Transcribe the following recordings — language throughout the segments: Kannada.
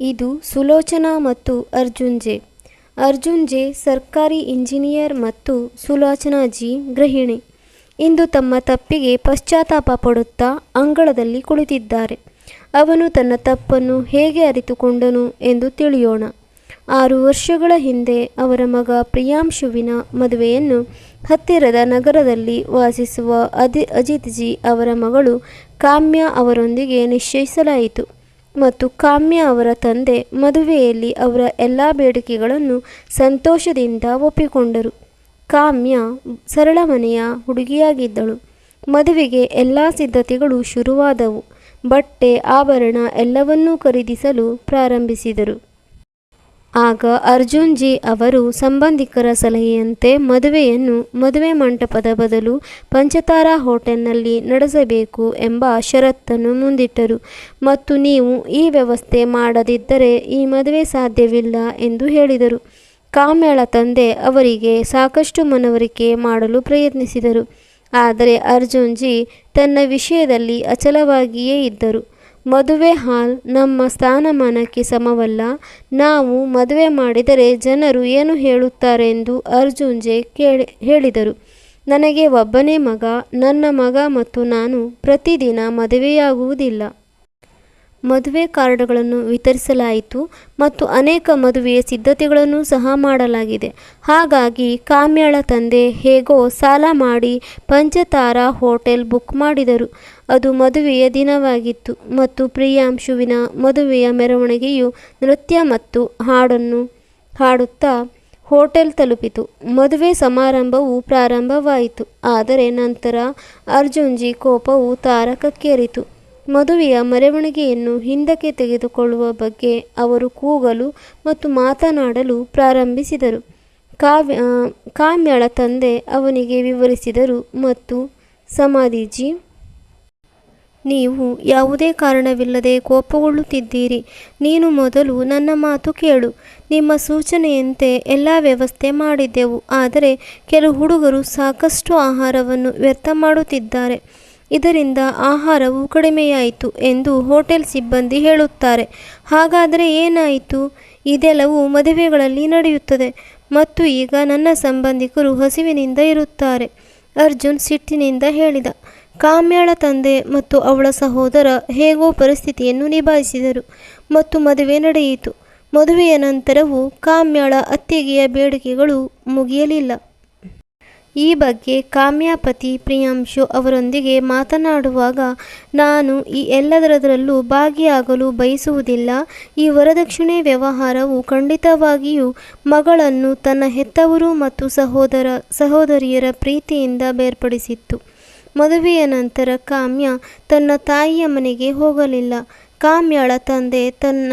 ಇದು ಸುಲೋಚನಾ ಮತ್ತು ಅರ್ಜುನ್ ಜೆ. ಅರ್ಜುನ್ ಜೆ ಸರ್ಕಾರಿ ಇಂಜಿನಿಯರ್ ಮತ್ತು ಸುಲೋಚನಾ ಜಿ ಗೃಹಿಣಿ. ಇಂದು ತಮ್ಮ ತಪ್ಪಿಗೆ ಪಶ್ಚಾತ್ತಾಪ ಪಡುತ್ತಾ ಅಂಗಳದಲ್ಲಿ ಕುಳಿತಿದ್ದಾರೆ. ಅವನು ತನ್ನ ತಪ್ಪನ್ನು ಹೇಗೆ ಅರಿತುಕೊಂಡನು ಎಂದು ತಿಳಿಯೋಣ. ಆರು ವರ್ಷಗಳ ಹಿಂದೆ ಅವರ ಮಗ ಪ್ರಿಯಾಂಶುವಿನ ಮದುವೆಯನ್ನು ಹತ್ತಿರದ ನಗರದಲ್ಲಿ ವಾಸಿಸುವ ಅಜಿತ್ ಜಿ ಅವರ ಮಗಳು ಕಾಮ್ಯ ಅವರೊಂದಿಗೆ ನಿಶ್ಚಯಿಸಲಾಯಿತು. ಮತ್ತು ಕಾಮ್ಯ ಅವರ ತಂದೆ ಮದುವೆಯಲ್ಲಿ ಅವರ ಎಲ್ಲ ಬೇಡಿಕೆಗಳನ್ನು ಸಂತೋಷದಿಂದ ಒಪ್ಪಿಕೊಂಡರು. ಕಾಮ್ಯ ಸರಳ ಮನೆಯ ಹುಡುಗಿಯಾಗಿದ್ದಳು. ಮದುವೆಗೆ ಎಲ್ಲ ಸಿದ್ಧತೆಗಳು ಶುರುವಾದವು. ಬಟ್ಟೆ, ಆಭರಣ ಎಲ್ಲವನ್ನೂ ಖರೀದಿಸಲು ಪ್ರಾರಂಭಿಸಿದರು. ಆಗ ಅರ್ಜುನ್ ಜಿ ಅವರು ಸಂಬಂಧಿಕರ ಸಲಹೆಯಂತೆ ಮದುವೆಯನ್ನು ಮದುವೆ ಮಂಟಪದ ಬದಲು ಪಂಚತಾರಾ ಹೋಟೆಲ್ನಲ್ಲಿ ನಡೆಸಬೇಕು ಎಂಬ ಷರತ್ತನ್ನು ಮುಂದಿಟ್ಟರು. ಮತ್ತು ನೀವು ಈ ವ್ಯವಸ್ಥೆ ಮಾಡದಿದ್ದರೆ ಈ ಮದುವೆ ಸಾಧ್ಯವಿಲ್ಲ ಎಂದು ಹೇಳಿದರು. ಕಾಮ್ಯಾಳ ತಂದೆ ಅವರಿಗೆ ಸಾಕಷ್ಟು ಮನವರಿಕೆ ಮಾಡಲು ಪ್ರಯತ್ನಿಸಿದರು. ಆದರೆ ಅರ್ಜುನ್ ಜಿ ತನ್ನ ವಿಷಯದಲ್ಲಿ ಅಚಲವಾಗಿಯೇ ಇದ್ದರು. ಮದುವೆ ಹಾಲ್ ನಮ್ಮ ಸ್ಥಾನಮಾನಕ್ಕೆ ಸಮವಲ್ಲ. ನಾವು ಮದುವೆ ಮಾಡಿದರೆ ಜನರು ಏನು ಹೇಳುತ್ತಾರೆಂದು ಅರ್ಜುನ್ ಜೆ ಕೇಳಿ, ಹೇಳಿದರು. ನನಗೆ ಒಬ್ಬನೇ ಮಗ, ನನ್ನ ಮಗ ಮತ್ತು ನಾನು ಪ್ರತಿದಿನ ಮದುವೆಯಾಗುವುದಿಲ್ಲ. ಮದುವೆ ಕಾರ್ಡ್ಗಳನ್ನು ವಿತರಿಸಲಾಯಿತು ಮತ್ತು ಅನೇಕ ಮದುವೆಯ ಸಿದ್ಧತೆಗಳನ್ನು ಸಹ ಮಾಡಲಾಗಿದೆ. ಹಾಗಾಗಿ ಕಾಮ್ಯಾಳ ತಂದೆ ಹೇಗೋ ಸಾಲ ಮಾಡಿ ಪಂಚತಾರಾ ಹೋಟೆಲ್ ಬುಕ್ ಮಾಡಿದರು. ಅದು ಮದುವೆಯ ದಿನವಾಗಿತ್ತು ಮತ್ತು ಪ್ರಿಯಾಂಶುವಿನ ಮದುವೆಯ ಮೆರವಣಿಗೆಯು ನೃತ್ಯ ಮತ್ತು ಹಾಡನ್ನು ಹಾಡುತ್ತಾ ಹೋಟೆಲ್ ತಲುಪಿತು. ಮದುವೆ ಸಮಾರಂಭವು ಪ್ರಾರಂಭವಾಯಿತು. ಆದರೆ ನಂತರ ಅರ್ಜುನ್ಜಿ ಕೋಪವು ತಾರಕಕ್ಕೇರಿತು. ಮದುವೆಯ ಮೆರವಣಿಗೆಯನ್ನು ಹಿಂದಕ್ಕೆ ತೆಗೆದುಕೊಳ್ಳುವ ಬಗ್ಗೆ ಅವರು ಕೂಗಲು ಮತ್ತು ಮಾತನಾಡಲು ಪ್ರಾರಂಭಿಸಿದರು. ಕಾವ್ಯ ಕಾಮ್ಯಳ ತಂದೆ ಅವನಿಗೆ ವಿವರಿಸಿದರು ಮತ್ತು ಸಮಾಧಿಜಿ ನೀವು ಯಾವುದೇ ಕಾರಣವಿಲ್ಲದೆ ಕೋಪಗೊಳ್ಳುತ್ತಿದ್ದೀರಿ. ನೀನು ಮೊದಲು ನನ್ನ ಮಾತು ಕೇಳು. ನಿಮ್ಮ ಸೂಚನೆಯಂತೆ ಎಲ್ಲ ವ್ಯವಸ್ಥೆ ಮಾಡಿದ್ದೆವು. ಆದರೆ ಕೆಲವು ಹುಡುಗರು ಸಾಕಷ್ಟು ಆಹಾರವನ್ನು ವ್ಯರ್ಥ ಮಾಡುತ್ತಿದ್ದಾರೆ. ಇದರಿಂದ ಆಹಾರವು ಕಡಿಮೆಯಾಯಿತು ಎಂದು ಹೋಟೆಲ್ ಸಿಬ್ಬಂದಿ ಹೇಳುತ್ತಾರೆ. ಹಾಗಾದರೆ ಏನಾಯಿತು? ಇದೆಲ್ಲವೂ ಮದುವೆಗಳಲ್ಲಿ ನಡೆಯುತ್ತದೆ. ಮತ್ತು ಈಗ ನನ್ನ ಸಂಬಂಧಿಕರು ಹಸಿವಿನಿಂದ ಇರುತ್ತಾರೆ. ಅರ್ಜುನ್ ಸಿಟ್ಟಿನಿಂದ ಹೇಳಿದ. ಕಾಮ್ಯಳ ತಂದೆ ಮತ್ತು ಅವಳ ಸಹೋದರ ಹೇಗೋ ಪರಿಸ್ಥಿತಿಯನ್ನು ನಿಭಾಯಿಸಿದರು ಮತ್ತು ಮದುವೆ ನಡೆಯಿತು. ಮದುವೆಯ ನಂತರವೂ ಕಾಮ್ಯಾಳ ಅತ್ತಿಗೆಯ ಬೇಡಿಕೆಗಳು ಮುಗಿಯಲಿಲ್ಲ. ಈ ಬಗ್ಗೆ ಕಾಮ್ಯಾಪತಿ ಪ್ರಿಯಾಂಶು ಅವರೊಂದಿಗೆ ಮಾತನಾಡುವಾಗ, ನಾನು ಈ ಎಲ್ಲದರದರಲ್ಲೂ ಭಾಗಿಯಾಗಲು ಬಯಸುವುದಿಲ್ಲ. ಈ ವರದಕ್ಷಿಣೆ ವ್ಯವಹಾರವು ಖಂಡಿತವಾಗಿಯೂ ಮಗಳನ್ನು ತನ್ನ ಹೆತ್ತವರು ಮತ್ತು ಸಹೋದರ, ಸಹೋದರಿಯರ ಪ್ರೀತಿಯಿಂದ ಬೇರ್ಪಡಿಸಿತ್ತು. ಮದುವೆಯ ನಂತರ ಕಾಮ್ಯ ತನ್ನ ತಾಯಿಯ ಮನೆಗೆ ಹೋಗಲಿಲ್ಲ. ಕಾಮ್ಯಳ ತಂದೆ ತನ್ನ,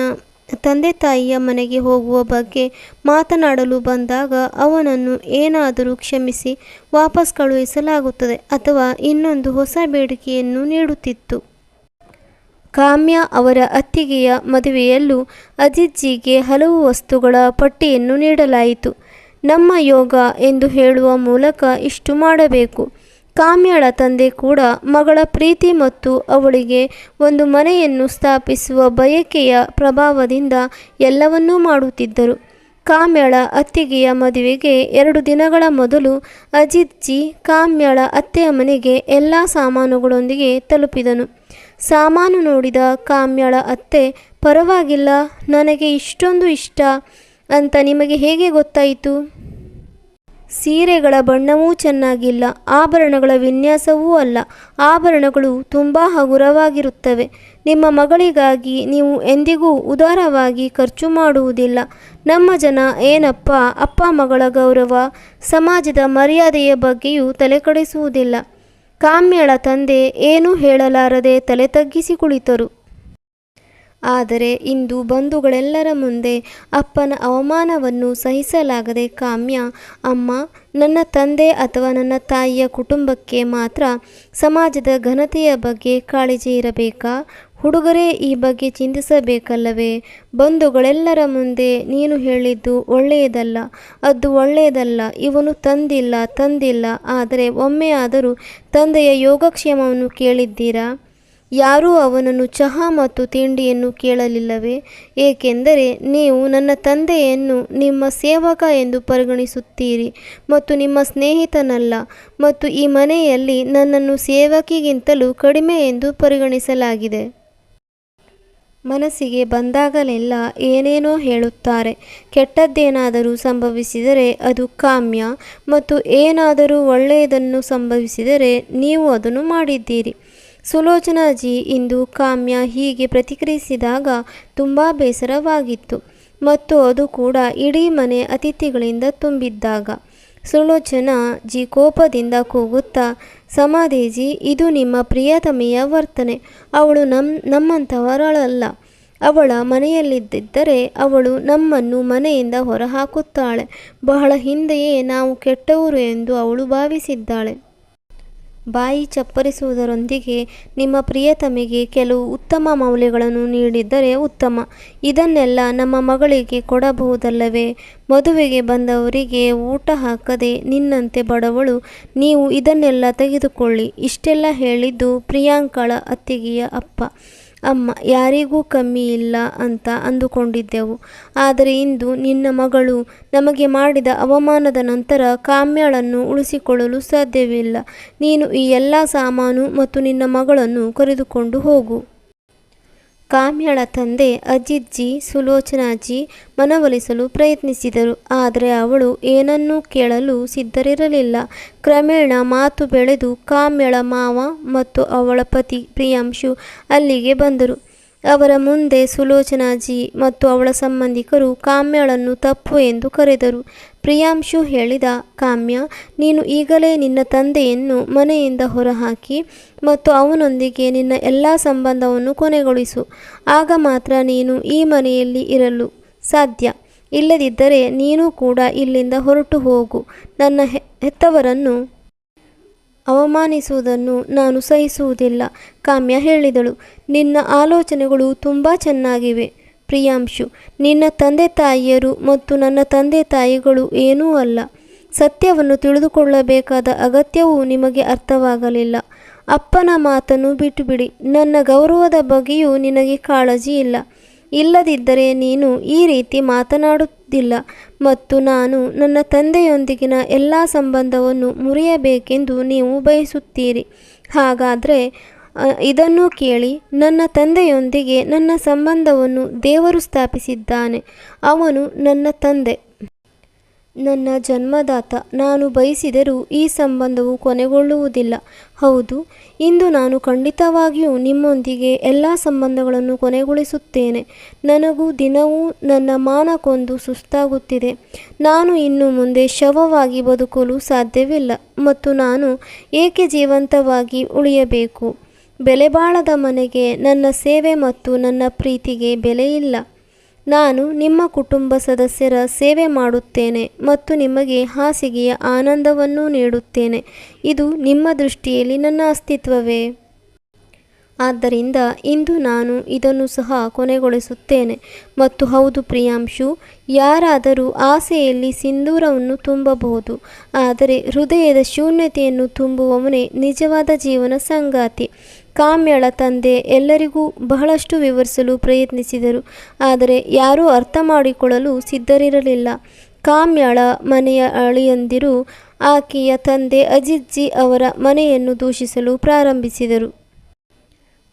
ತಂದೆ ತಾಯಿಯ ಮನೆಗೆ ಹೋಗುವ ಬಗ್ಗೆ ಮಾತನಾಡಲು ಬಂದಾಗ ಅವನನ್ನು ಏನಾದರೂ ಕ್ಷಮಿಸಿ ವಾಪಸ್ ಕಳುಹಿಸಲಾಗುತ್ತದೆ ಅಥವಾ ಇನ್ನೊಂದು ಹೊಸ ಬೇಡಿಕೆಯನ್ನು ನೀಡುತ್ತಿತ್ತು. ಕಾಮ್ಯ ಅವರ ಅತ್ತಿಗೆಯ ಮದುವೆಯಲ್ಲೂ ಅಜಿತ್ಜಿಗೆ ಹಲವು ವಸ್ತುಗಳ ಪಟ್ಟಿಯನ್ನು ನೀಡಲಾಯಿತು. ನಮ್ಮ ಯೋಗ ಎಂದು ಹೇಳುವ ಮೂಲಕ ಇಷ್ಟು ಮಾಡಬೇಕು. ಕಾಮ್ಯಳ ತಂದೆ ಕೂಡ ಮಗಳ ಪ್ರೀತಿ ಮತ್ತು ಅವಳಿಗೆ ಒಂದು ಮನೆಯನ್ನು ಸ್ಥಾಪಿಸುವ ಬಯಕೆಯ ಪ್ರಭಾವದಿಂದ ಎಲ್ಲವನ್ನೂ ಮಾಡುತ್ತಿದ್ದರು. ಕಾಮ್ಯಳ ಅತ್ತಿಗೆಯ ಮದುವೆಗೆ ಎರಡು ದಿನಗಳ ಮೊದಲು ಅಜಿತ್ಜಿ ಕಾಮ್ಯಳ ಅತ್ತೆಯ ಮನೆಗೆ ಎಲ್ಲ ಸಾಮಾನುಗಳೊಂದಿಗೆ ತಲುಪಿದನು. ಸಾಮಾನು ನೋಡಿದ ಕಾಮ್ಯಳ ಅತ್ತೆ, ಪರವಾಗಿಲ್ಲ, ನನಗೆ ಇಷ್ಟೊಂದು ಇಷ್ಟ. ಅಂತ ನಿಮಗೆ ಹೇಗೆ ಗೊತ್ತಾಯಿತು? ಸೀರೆಗಳ ಬಣ್ಣವೂ ಚೆನ್ನಾಗಿಲ್ಲ, ಆಭರಣಗಳ ವಿನ್ಯಾಸವೂ ಅಲ್ಲ. ಆಭರಣಗಳು ತುಂಬ ಹಗುರವಾಗಿರುತ್ತವೆ. ನಿಮ್ಮ ಮಗಳಿಗಾಗಿ ನೀವು ಎಂದಿಗೂ ಉದಾರವಾಗಿ ಖರ್ಚು ಮಾಡುವುದಿಲ್ಲ. ನಮ್ಮ ಜನ ಏನಪ್ಪ, ಅಪ್ಪ ಮಗಳ ಗೌರವ ಸಮಾಜದ ಮರ್ಯಾದೆಯ ಬಗ್ಗೆಯೂ ತಲೆಕಡಿಸುವುದಿಲ್ಲ. ಕಾಮ್ಯಳ ತಂದೆ ಏನೂ ಹೇಳಲಾರದೆ ತಲೆ ತಗ್ಗಿಸಿ ಕುಳಿತರು. ಆದರೆ ಇಂದು ಬಂಧುಗಳೆಲ್ಲರ ಮುಂದೆ ಅಪ್ಪನ ಅವಮಾನವನ್ನು ಸಹಿಸಲಾಗದೆ ಕಾಮ್ಯ, ಅಮ್ಮ, ನನ್ನ ತಂದೆ ಅಥವಾ ನನ್ನ ತಾಯಿಯ ಕುಟುಂಬಕ್ಕೆ ಮಾತ್ರ ಸಮಾಜದ ಘನತೆಯ ಬಗ್ಗೆ ಕಾಳಜಿ ಇರಬೇಕಾ? ಹುಡುಗರೇ, ಈ ಬಗ್ಗೆ ಚಿಂತಿಸಬೇಕಲ್ಲವೇ? ಬಂಧುಗಳೆಲ್ಲರ ಮುಂದೆ ನೀನು ಹೇಳಿದ್ದು ಒಳ್ಳೆಯದಲ್ಲ, ಅದು ಒಳ್ಳೆಯದಲ್ಲ, ಇವನು ತಂದಿಲ್ಲ ತಂದಿಲ್ಲ, ಆದರೆ ಒಮ್ಮೆ ಆದರೂ ತಂದೆಯ ಯೋಗಕ್ಷೇಮವನ್ನು ಕೇಳಿದ್ದೀರಾ? ಯಾರೂ ಅವನನ್ನು ಚಹಾ ಮತ್ತು ತಿಂಡಿಯನ್ನು ಕೇಳಲಿಲ್ಲವೇ? ಏಕೆಂದರೆ ನೀವು ನನ್ನ ತಂದೆಯನ್ನು ನಿಮ್ಮ ಸೇವಕ ಎಂದು ಪರಿಗಣಿಸುತ್ತೀರಿ ಮತ್ತು ನಿಮ್ಮ ಸ್ನೇಹಿತನಲ್ಲ ಮತ್ತು ಈ ಮನೆಯಲ್ಲಿ ನನ್ನನ್ನು ಸೇವಕಿಗಿಂತಲೂ ಕಡಿಮೆ ಎಂದು ಪರಿಗಣಿಸಲಾಗಿದೆ. ಮನಸ್ಸಿಗೆ ಬಂದಾಗಲೆಲ್ಲ ಏನೇನೋ ಹೇಳುತ್ತಾರೆ. ಕೆಟ್ಟದ್ದೇನಾದರೂ ಸಂಭವಿಸಿದರೆ ಅದು ಕಾಮ್ಯ ಮತ್ತು ಏನಾದರೂ ಒಳ್ಳೆಯದನ್ನು ಸಂಭವಿಸಿದರೆ ನೀವು ಅದನ್ನು ಮಾಡಿದ್ದೀರಿ. ಸುಲೋಚನಾಜಿ ಇಂದು ಕಾಮ್ಯ ಹೀಗೆ ಪ್ರತಿಕ್ರಿಯಿಸಿದಾಗ ತುಂಬ ಬೇಸರವಾಗಿತ್ತು. ಮತ್ತು ಅದು ಕೂಡ ಇಡೀ ಮನೆ ಅತಿಥಿಗಳಿಂದ ತುಂಬಿದ್ದಾಗ. ಸುಲೋಚನಾ ಜಿ ಕೋಪದಿಂದ ಕೂಗುತ್ತಾ, ಸಮಾಧೇಜಿ, ಇದು ನಿಮ್ಮ ಪ್ರಿಯತಮೆಯ ವರ್ತನೆ. ಅವಳು ನಮ್ ನಮ್ಮಂಥವರಳಲ್ಲ ಅವಳ ಮನೆಯಲ್ಲಿದ್ದರೆ ಅವಳು ನಮ್ಮನ್ನು ಮನೆಯಿಂದ ಹೊರಹಾಕುತ್ತಾಳೆ. ಬಹಳ ಹಿಂದೆಯೇ ನಾವು ಕೆಟ್ಟವರು ಎಂದು ಅವಳು ಭಾವಿಸಿದ್ದಾಳೆ. ಬಾಯಿ ಚಪ್ಪರಿಸುವುದರೊಂದಿಗೆ ನಿಮ್ಮ ಪ್ರಿಯತಮಿಗೆ ಕೆಲವು ಉತ್ತಮ ಮೌಲ್ಯಗಳನ್ನು ನೀಡಿದ್ದರೆ ಉತ್ತಮ. ಇದನ್ನೆಲ್ಲ ನಮ್ಮ ಮಗಳಿಗೆ ಕೊಡಬಹುದಲ್ಲವೇ? ಮದುವೆಗೆ ಬಂದವರಿಗೆ ಊಟ ಹಾಕದೆ ನಿನ್ನಂತೆ ಬಡವಳು, ನೀವು ಇದನ್ನೆಲ್ಲ ತೆಗೆದುಕೊಳ್ಳಿ. ಇಷ್ಟೆಲ್ಲ ಹೇಳಿದ್ದು ಪ್ರಿಯಾಂಕಳ ಅತ್ತಿಗೆಯ ಅಪ್ಪ. ಅಮ್ಮ, ಯಾರಿಗೂ ಕಮ್ಮಿ ಇಲ್ಲ ಅಂತ ಅಂದುಕೊಂಡಿದ್ದೆವು. ಆದರೆ ಇಂದು ನಿನ್ನ ಮಗಳು ನಮಗೆ ಮಾಡಿದ ಅವಮಾನದ ನಂತರ ಕಾಮ್ಯಾಳನ್ನು ಉಳಿಸಿಕೊಳ್ಳಲು ಸಾಧ್ಯವಿಲ್ಲ. ನೀನು ಈ ಎಲ್ಲ ಸಾಮಾನು ಮತ್ತು ನಿನ್ನ ಮಗಳನ್ನು ಕರೆದುಕೊಂಡು ಹೋಗು. ಕಾಮ್ಯಳ ತಂದೆ ಅಜಿತ್ಜಿ ಸುಲೋಚನಾಜಿ ಮನವೊಲಿಸಲು ಪ್ರಯತ್ನಿಸಿದರು. ಆದರೆ ಅವಳು ಏನನ್ನೂ ಕೇಳಲು ಸಿದ್ಧರಿರಲಿಲ್ಲ. ಕ್ರಮೇಣ ಮಾತು ಬೆಳೆದು ಕಾಮ್ಯಳ ಮಾವ ಮತ್ತು ಅವಳ ಪತಿ ಪ್ರಿಯಾಂಶು ಅಲ್ಲಿಗೆ ಬಂದರು. ಅವರ ಮುಂದೆ ಸುಲೋಚನಾಜಿ ಮತ್ತು ಅವಳ ಸಂಬಂಧಿಕರು ಕಾಮ್ಯಳನ್ನು ತಪ್ಪು ಎಂದು ಕರೆದರು. ಪ್ರಿಯಾಂಶು ಹೇಳಿದ ಕಾಮ್ಯ, ನೀನು ಈಗಲೇ ನಿನ್ನ ತಂದೆಯನ್ನು ಮನೆಯಿಂದ ಹೊರಹಾಕಿ ಮತ್ತು ಅವನೊಂದಿಗೆ ನಿನ್ನ ಎಲ್ಲ ಸಂಬಂಧವನ್ನು ಕೊನೆಗೊಳಿಸು. ಆಗ ಮಾತ್ರ ನೀನು ಈ ಮನೆಯಲ್ಲಿ ಇರಲು ಸಾಧ್ಯ. ಇಲ್ಲದಿದ್ದರೆ ನೀನು ಕೂಡ ಇಲ್ಲಿಂದ ಹೊರಟು ಹೋಗು. ನನ್ನ ಹೆತ್ತವರನ್ನು ಅವಮಾನಿಸುವುದನ್ನು ನಾನು ಸಹಿಸುವುದಿಲ್ಲ, ಕಾಮ್ಯ ಹೇಳಿದಳು. ನಿನ್ನ ಆಲೋಚನೆಗಳು ತುಂಬ ಚೆನ್ನಾಗಿವೆ. ಪ್ರಿಯಾಂಶು, ನಿನ್ನ ತಂದೆ ತಾಯಿಯರು ಮತ್ತು ನನ್ನ ತಂದೆ ತಾಯಿಗಳು ಏನೂ ಅಲ್ಲ. ಸತ್ಯವನ್ನು ತಿಳಿದುಕೊಳ್ಳಬೇಕಾದ ಅಗತ್ಯವೂ ನಿಮಗೆ ಅರ್ಥವಾಗಲಿಲ್ಲ. ಅಪ್ಪನ ಮಾತನ್ನು ಬಿಟ್ಟುಬಿಡಿ. ನನ್ನ ಗೌರವದ ಬಗ್ಗೆಯೂ ನಿನಗೆ ಕಾಳಜಿ ಇಲ್ಲ. ಇಲ್ಲದಿದ್ದರೆ ನೀನು ಈ ರೀತಿ ಮಾತನಾಡುತ್ತಿಲ್ಲ ಮತ್ತು ನಾನು ನನ್ನ ತಂದೆಯೊಂದಿಗಿನ ಎಲ್ಲ ಸಂಬಂಧವನ್ನು ಮುರಿಯಬೇಕೆಂದು ನೀವು ಬಯಸುತ್ತೀರಿ. ಹಾಗಾದರೆ ಇದನ್ನು ಕೇಳಿ ನನ್ನ ತಂದೆಯೊಂದಿಗೆ ನನ್ನ ಸಂಬಂಧವನ್ನು ದೇವರು ಸ್ಥಾಪಿಸಿದ್ದಾನೆ. ಅವನು ನನ್ನ ತಂದೆ. ನನ್ನ ಜನ್ಮದಾತ ನಾನು ಬಯಸಿದರೂ ಈ ಸಂಬಂಧವು ಕೊನೆಗೊಳ್ಳುವುದಿಲ್ಲ. ಹೌದು, ಇಂದು ನಾನು ಖಂಡಿತವಾಗಿಯೂ ನಿಮ್ಮೊಂದಿಗೆ ಎಲ್ಲ ಸಂಬಂಧಗಳನ್ನು ಕೊನೆಗೊಳಿಸುತ್ತೇನೆ. ನನಗೂ ದಿನವೂ ನನ್ನ ಮಾನಕ್ಕೊಂದು ಸುಸ್ತಾಗುತ್ತಿದೆ. ನಾನು ಇನ್ನು ಮುಂದೆ ಶವವಾಗಿ ಬದುಕಲು ಸಾಧ್ಯವಿಲ್ಲ ಮತ್ತು ನಾನು ಏಕೆ ಜೀವಂತವಾಗಿ ಉಳಿಯಬೇಕು? ಬೆಲೆಬಾಳದ ಮನೆಗೆ ನನ್ನ ಸೇವೆ ಮತ್ತು ನನ್ನ ಪ್ರೀತಿಗೆ ಬೆಲೆಯಿಲ್ಲ. ನಾನು ನಿಮ್ಮ ಕುಟುಂಬ ಸದಸ್ಯರ ಸೇವೆ ಮಾಡುತ್ತೇನೆ ಮತ್ತು ನಿಮಗೆ ಹಾಸಿಗೆಯ ಆನಂದವನ್ನು ನೀಡುತ್ತೇನೆ. ಇದು ನಿಮ್ಮ ದೃಷ್ಟಿಯಲ್ಲಿ ನನ್ನ ಅಸ್ತಿತ್ವವೇ? ಆದ್ದರಿಂದ ಇಂದು ನಾನು ಇದನ್ನು ಸಹ ಕೊನೆಗೊಳಿಸುತ್ತೇನೆ. ಮತ್ತು ಹೌದು ಪ್ರಿಯಾಂಶು, ಯಾರಾದರೂ ಆಸೆಯಲ್ಲಿ ಸಿಂಧೂರವನ್ನು ತುಂಬಬಹುದು, ಆದರೆ ಹೃದಯದ ಶೂನ್ಯತೆಯನ್ನು ತುಂಬುವವನೇ ನಿಜವಾದ ಜೀವನ ಸಂಗಾತಿ. ಕಾಮ್ಯಳ ತಂದೆ ಎಲ್ಲರಿಗೂ ಬಹಳಷ್ಟು ವಿವರಿಸಲು ಪ್ರಯತ್ನಿಸಿದರು. ಆದರೆ ಯಾರೂ ಅರ್ಥ ಮಾಡಿಕೊಳ್ಳಲು ಸಿದ್ಧರಿರಲಿಲ್ಲ. ಕಾಮ್ಯಳ ಮನೆಯ ಅಳಿಯಂದಿರು ಆಕೆಯ ತಂದೆ ಅಜಿತ್ಜಿ ಅವರ ಮನೆಯನ್ನು ದೂಷಿಸಲು ಪ್ರಾರಂಭಿಸಿದರು.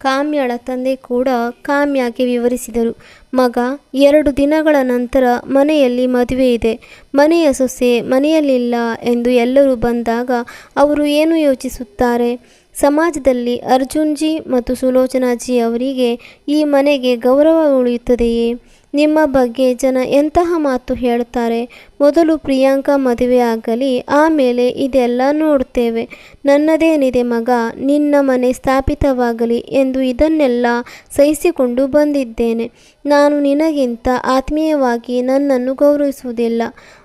ಕಾಮ್ಯಳ ತಂದೆ ಕೂಡ ಕಾಮ್ಯಾಗೆ ವಿವರಿಸಿದರು. ಮಗ, ಎರಡು ದಿನಗಳ ನಂತರ ಮನೆಯಲ್ಲಿ ಮದುವೆ ಇದೆ. ಮನೆಯ ಸೊಸೆ ಮನೆಯಲ್ಲಿಲ್ಲ ಎಂದು ಎಲ್ಲರೂ ಬಂದಾಗ ಅವರು ಏನು ಯೋಚಿಸುತ್ತಾರೆ? ಸಮಾಜದಲ್ಲಿ ಅರ್ಜುನ್ಜಿ ಮತ್ತು ಸುಲೋಚನಾಜಿ ಅವರಿಗೆ ಈ ಮನೆಗೆ ಗೌರವ ಉಳಿಯುತ್ತದೆಯೇ? ನಿಮ್ಮ ಬಗ್ಗೆ ಜನ ಎಂತಹ ಮಾತು ಹೇಳುತ್ತಾರೆ? ಮೊದಲು ಪ್ರಿಯಾಂಕಾ ಮದುವೆ ಆಗಲಿ, ಆಮೇಲೆ ಇದೆಲ್ಲ ನೋಡುತ್ತೇವೆ. ನನ್ನದೇನಿದೆ ಮಗ, ನಿನ್ನ ಮನೆ ಸ್ಥಾಪಿತವಾಗಲಿ ಎಂದು ಇದನ್ನೆಲ್ಲ ಸಹಿಸಿಕೊಂಡು ಬಂದಿದ್ದೇನೆ. ನಾನು ನಿನಗಿಂತ ಆತ್ಮೀಯವಾಗಿ ನನ್ನನ್ನು ಗೌರವಿಸುವುದಿಲ್ಲ.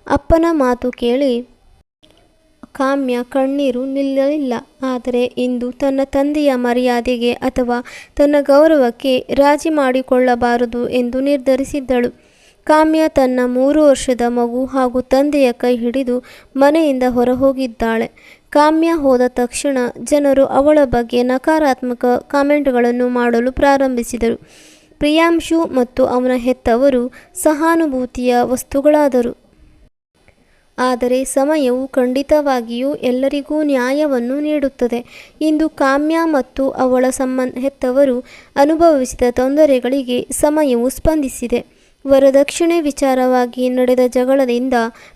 ಅಪ್ಪನ ಮಾತು ಕೇಳಿ. ಕಾಮ್ಯ ಕಣ್ಣೀರು ನಿಲ್ಲಲಿಲ್ಲ. ಆದರೆ ಇಂದು ತನ್ನ ತಂದೆಯ ಮರ್ಯಾದೆಗೆ ಅಥವಾ ತನ್ನ ಗೌರವಕ್ಕೆ ರಾಜಿ ಮಾಡಿಕೊಳ್ಳಬಾರದು ಎಂದು ನಿರ್ಧರಿಸಿದ್ದಳು. ಕಾಮ್ಯ ತನ್ನ ಮೂರು ವರ್ಷದ ಮಗು ಹಾಗೂ ತಂದೆಯ ಕೈ ಹಿಡಿದು ಮನೆಯಿಂದ ಹೊರಹೋಗಿದ್ದಾಳೆ. ಕಾಮ್ಯ ಹೋದ ತಕ್ಷಣ ಜನರು ಅವಳ ಬಗ್ಗೆ ನಕಾರಾತ್ಮಕ ಕಾಮೆಂಟ್ಗಳನ್ನು ಮಾಡಲು ಪ್ರಾರಂಭಿಸಿದರು. ಪ್ರಿಯಾಂಶು ಮತ್ತು ಅವನ ಹೆತ್ತವರು ಸಹಾನುಭೂತಿಯ ವಸ್ತುಗಳಾದರು. ಆದರೆ ಸಮಯವು ಖಂಡಿತವಾಗಿಯೂ ಎಲ್ಲರಿಗೂ ನ್ಯಾಯವನ್ನು ನೀಡುತ್ತದೆ. ಇಂದು ಕಾಮ್ಯ ಮತ್ತು ಅವಳ ಸಂಬಂಧ ಹೆತ್ತವರು ಅನುಭವಿಸಿದ ತೊಂದರೆಗಳಿಗೆ ಸಮಯವು ಸ್ಪಂದಿಸಿದೆ. ವರದಕ್ಷಿಣೆ ವಿಚಾರವಾಗಿ ನಡೆದ ಜಗಳದಿಂದ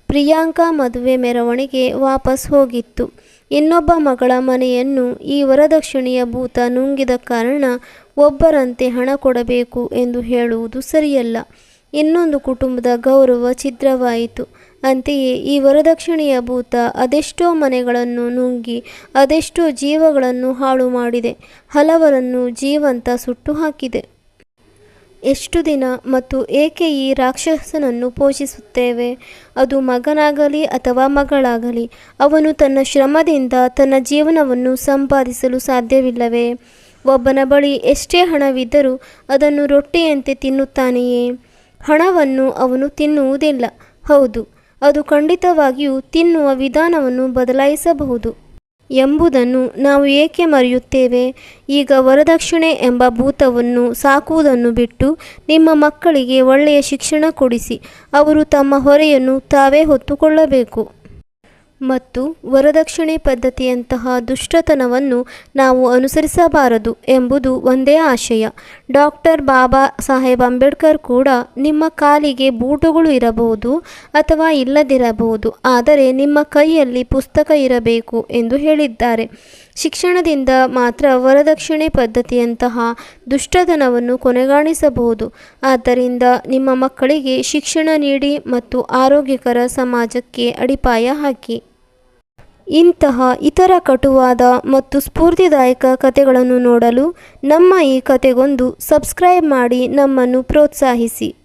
ಪ್ರಿಯಾಂಕಾ ಮದುವೆ ಮೆರವಣಿಗೆ ವಾಪಸ್ ಹೋಗಿತ್ತು. ಇನ್ನೊಬ್ಬ ಮಗಳ ಮನೆಯನ್ನು ಈ ವರದಕ್ಷಿಣೆಯ ಭೂತ ನುಂಗಿದ ಕಾರಣ ಒಬ್ಬರಂತೆ ಹಣ ಕೊಡಬೇಕು ಎಂದು ಹೇಳುವುದು ಸರಿಯಲ್ಲ. ಇನ್ನೊಂದು ಕುಟುಂಬದ ಗೌರವ ಛಿದ್ರವಾಯಿತು. ಅಂತೆಯೇ ಈ ವರದಕ್ಷಿಣೆಯ ಭೂತ ಅದೆಷ್ಟೋ ಮನೆಗಳನ್ನು ನುಂಗಿ, ಅದೆಷ್ಟೋ ಜೀವಗಳನ್ನು ಹಾಳು ಮಾಡಿದೆ, ಹಲವರನ್ನು ಜೀವಂತ ಸುಟ್ಟು ಹಾಕಿದೆ. ಎಷ್ಟು ದಿನ ಮತ್ತು ಏಕೆ ಈ ರಾಕ್ಷಸನನ್ನು ಪೋಷಿಸುತ್ತೇವೆ? ಅದು ಮಗನಾಗಲಿ ಅಥವಾ ಮಗಳಾಗಲಿ, ಅವನು ತನ್ನ ಶ್ರಮದಿಂದ ತನ್ನ ಜೀವನವನ್ನು ಸಂಪಾದಿಸಲು ಸಾಧ್ಯವಿಲ್ಲವೇ? ಒಬ್ಬನ ಬಳಿ ಎಷ್ಟೇ ಹಣವಿದ್ದರೂ ಅದನ್ನು ರೊಟ್ಟಿಯಂತೆ ತಿನ್ನುತ್ತಾನೆಯೇ? ಹಣವನ್ನು ಅವನು ತಿನ್ನುವುದಿಲ್ಲ. ಹೌದು ಅದು ಖಂಡಿತವಾಗಿಯೂ ತಿನ್ನುವ ವಿಧಾನವನ್ನು ಬದಲಾಯಿಸಬಹುದು. ಎಂಬುದನ್ನು ನಾವು ಏಕೆ ಮರೆಯುತ್ತೇವೆ? ಈಗ ವರದಕ್ಷಿಣೆ ಎಂಬ ಭೂತವನ್ನು ಸಾಕುವುದನ್ನು ಬಿಟ್ಟು ನಿಮ್ಮ ಮಕ್ಕಳಿಗೆ ಒಳ್ಳೆಯ ಶಿಕ್ಷಣ ಕೊಡಿಸಿ, ಅವರು ತಮ್ಮ ಹೊರೆಯನ್ನು ತಾವೇ ಹೊತ್ತುಕೊಳ್ಳಬೇಕು. ಮತ್ತು ವರದಕ್ಷಿಣೆ ಪದ್ಧತಿಯಂತಹ ದುಷ್ಟತನವನ್ನು ನಾವು ಅನುಸರಿಸಬಾರದು ಎಂಬುದು ಒಂದೇ ಆಶಯ. ಡಾಕ್ಟರ್ ಬಾಬಾ ಸಾಹೇಬ್ ಅಂಬೇಡ್ಕರ್ ಕೂಡ ನಿಮ್ಮ ಕಾಲಿಗೆ ಬೂಟುಗಳು ಇರಬಹುದು ಅಥವಾ ಇಲ್ಲದಿರಬಹುದು, ಆದರೆ ನಿಮ್ಮ ಕೈಯಲ್ಲಿ ಪುಸ್ತಕ ಇರಬೇಕು ಎಂದು ಹೇಳಿದ್ದಾರೆ. ಶಿಕ್ಷಣದಿಂದ ಮಾತ್ರ ವರದಕ್ಷಿಣೆ ಪದ್ಧತಿಯಂತಹ ದುಷ್ಟತನವನ್ನು ಕೊನೆಗಾಣಿಸಬಹುದು. ಆದ್ದರಿಂದ ನಿಮ್ಮ ಮಕ್ಕಳಿಗೆ ಶಿಕ್ಷಣ ನೀಡಿ ಮತ್ತು ಆರೋಗ್ಯಕರ ಸಮಾಜಕ್ಕೆ ಅಡಿಪಾಯ ಹಾಕಿ. ಇಂತಹ ಇತರ ಕಟುವಾದ ಮತ್ತು ಸ್ಫೂರ್ತಿದಾಯಕ ಕಥೆಗಳನ್ನು ನೋಡಲು ನಮ್ಮ ಈ ಕತೆಗೊಂದು ಸಬ್ಸ್ಕ್ರೈಬ್ ಮಾಡಿ ನಮ್ಮನ್ನು ಪ್ರೋತ್ಸಾಹಿಸಿ.